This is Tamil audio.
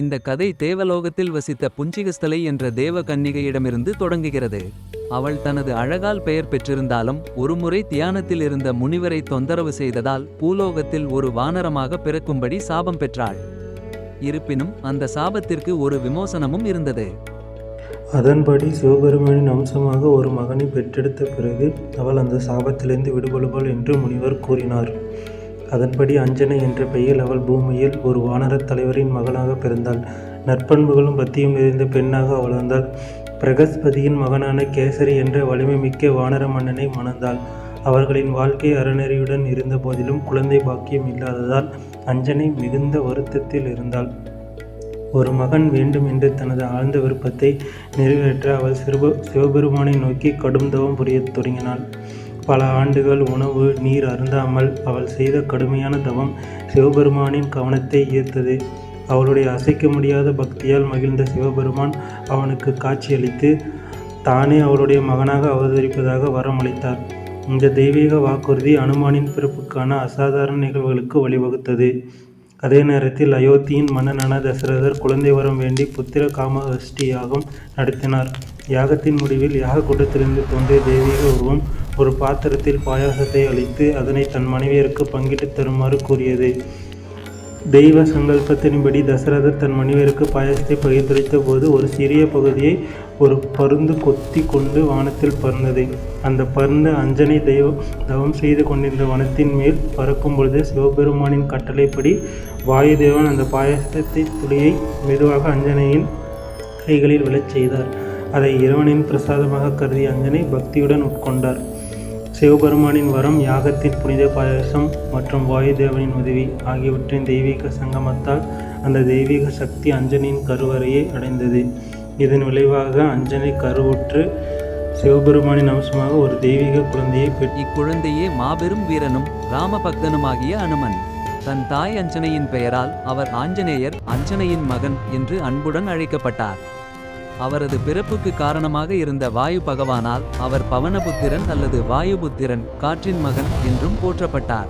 இந்த கதை தேவலோகத்தில் வசித்த புஞ்சிகஸ்தலை என்ற தேவ கன்னிகையிடமிருந்து தொடங்குகிறது. அவள் தனது அழகால் பெயர் பெற்றிருந்தாலும் ஒருமுறை தியானத்தில் இருந்த முனிவரை தொந்தரவு செய்ததால் பூலோகத்தில் ஒரு வானரமாக பிறக்கும்படி சாபம் பெற்றாள். இருப்பினும் அந்த சாபத்திற்கு ஒரு விமோசனமும் இருந்தது. அதன்படி சிவபெருமானின் அம்சமாக ஒரு மகனை பெற்றெடுத்த பிறகு அவள் அந்த சாபத்திலிருந்து விடுபடுவாள் என்று முனிவர் கூறினார். அதன்படி அஞ்சனை என்ற பெயரில் அவள் பூமியில் ஒரு வானரத் தலைவரின் மகளாக பிறந்தாள். நற்பண்புகளும் பக்தியும் நிறைந்த பெண்ணாக வளர்ந்தாள். பிரகஸ்பதியின் மகனான கேசரி என்ற வலிமை மிக்க வானர மன்னனை மணந்தாள். அவர்களின் வாழ்க்கை அறநெறியுடன் இருந்த போதிலும் குழந்தை பாக்கியம் இல்லாததால் அஞ்சனை மிகுந்த வருத்தத்தில் இருந்தாள். ஒரு மகன் வேண்டும் என்று தனது ஆழ்ந்த விருப்பத்தை நிறைவேற்ற அவள் சிறுப சிவபெருமானை நோக்கி கடும் தவம் புரியத் தொடங்கினாள். பல ஆண்டுகள் உணவு நீர் அருந்தாமல் அவள் செய்த கடுமையான தவம் சிவபெருமானின் கவனத்தை ஈர்த்தது. அவளுடைய அசைக்க முடியாத பக்தியால் மகிழ்ந்த சிவபெருமான் அவனுக்கு காட்சியளித்து தானே அவளுடைய மகனாக அவதரிப்பதாக வரம் அளித்தார். இந்த தெய்வீக வாக்குறுதி அனுமானின் பிறப்புக்கான அசாதாரண நிகழ்வுகளுக்கு வழிவகுத்தது. அதே நேரத்தில் அயோத்தியின் மன்னனான தசரதர் குழந்தை வரம் வேண்டி புத்திர காமஹஷ்டி யாகம் நடத்தினார். யாகத்தின் முடிவில் யாக கூட்டத்திலிருந்து தோன்றிய தெய்வீக உருவம் ஒரு பாத்திரத்தில் பாயாசத்தை அளித்து அதனை தன் மனைவியருக்கு பங்கிட்டுத் தருமாறு கூறியது. தெய்வ சங்கல்பத்தின்படி தசரதர் தன் மனைவியருக்கு பாயாசத்தை பகிர்ந்தளித்த போது ஒரு சிறிய பகுதியை ஒரு பருந்து கொத்தி கொண்டு வானத்தில் பறந்தது. அந்த பருந்து அஞ்சனை தவம் செய்து கொண்டிருந்த வனத்தின் மேல் பறக்கும் பொழுது சிவபெருமானின் கட்டளைப்படி வாயுதேவன் அந்த பாயசத்தை துளியை மெதுவாக அஞ்சனையின் கைகளில் விழச் செய்தார். அதை இறைவனின் பிரசாதமாக கருதிய அஞ்சனை பக்தியுடன் உட்கொண்டார். சிவபெருமானின் வரம் யாகத்தின் புனித பாயசம் மற்றும் வாயுதேவனின் உதவி ஆகியவற்றின் தெய்வீக சங்கமத்தால் அந்த தெய்வீக சக்தி அஞ்சனையின் கருவறையை அடைந்தது. இதன் விளைவாக அஞ்சனை கருவுற்று சிவபெருமானின் அம்சமாக ஒரு தெய்வீக குழந்தையை பெற் இக்குழந்தையே மாபெரும் வீரனும் ராமபக்தனுமாகிய அனுமன். தன் தாய் அஞ்சனையின் பெயரால் அவர் ஆஞ்சநேயர் அஞ்சனையின் மகன் என்று அன்புடன் அழைக்கப்பட்டார். அவரது பிறப்புக்கு காரணமாக இருந்த வாயு பகவானால் அவர் பவனபுத்திரன் அல்லது வாயுபுத்திரன் காற்றின் மகன் என்றும் போற்றப்பட்டார்.